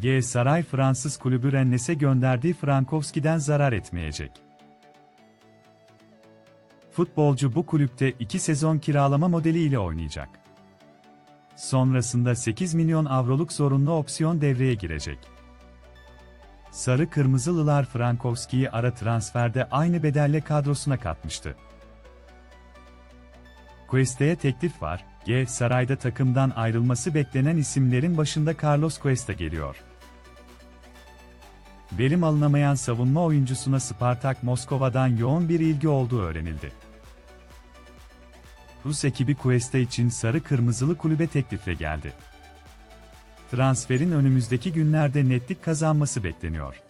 G. Saray Fransız kulübü Rennes'e gönderdiği Frankowski'den zarar etmeyecek. Futbolcu bu kulüpte 2 sezon kiralama modeliyle oynayacak. Sonrasında 8 milyon avroluk zorunlu opsiyon devreye girecek. Sarı Kırmızılılar Frankowski'yi ara transferde aynı bedelle kadrosuna katmıştı. Cuesta'ya teklif var, G. Saray'da takımdan ayrılması beklenen isimlerin başında Carlos Cuesta geliyor. Verim alınamayan savunma oyuncusuna Spartak Moskova'dan yoğun bir ilgi olduğu öğrenildi. Rus ekibi Cuesta için sarı kırmızılı kulübe teklifle geldi. Transferin önümüzdeki günlerde netlik kazanması bekleniyor.